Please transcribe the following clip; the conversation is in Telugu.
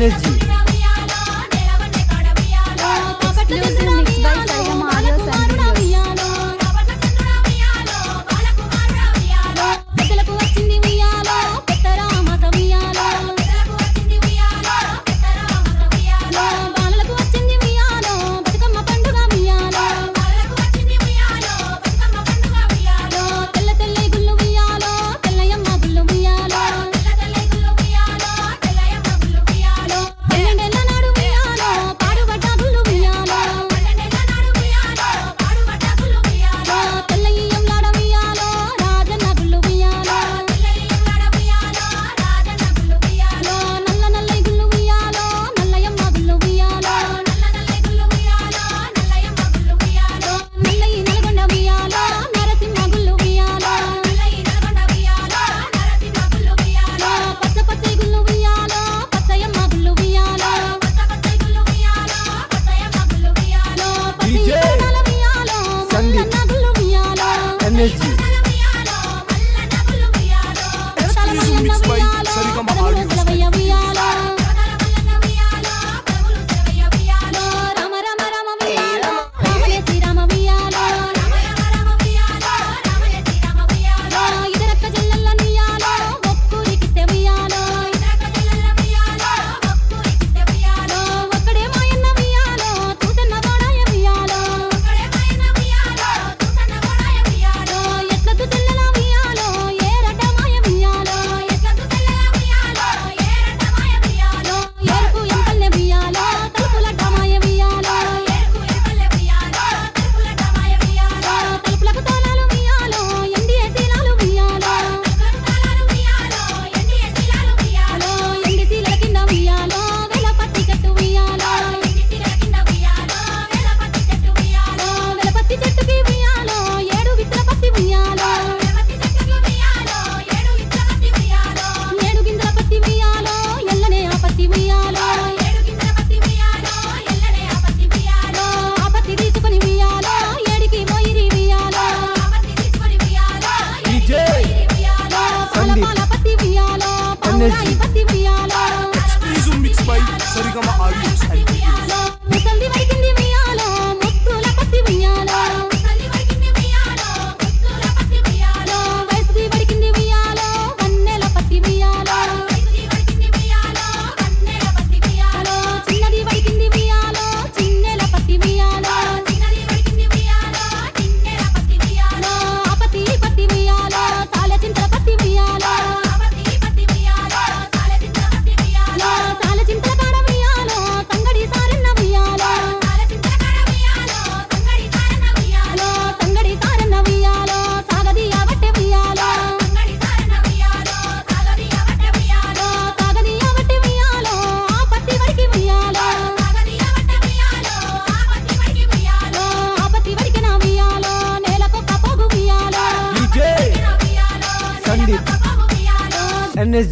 energy. ఉయ్యాలో Exclusive mix by Sarigama Audios Energy.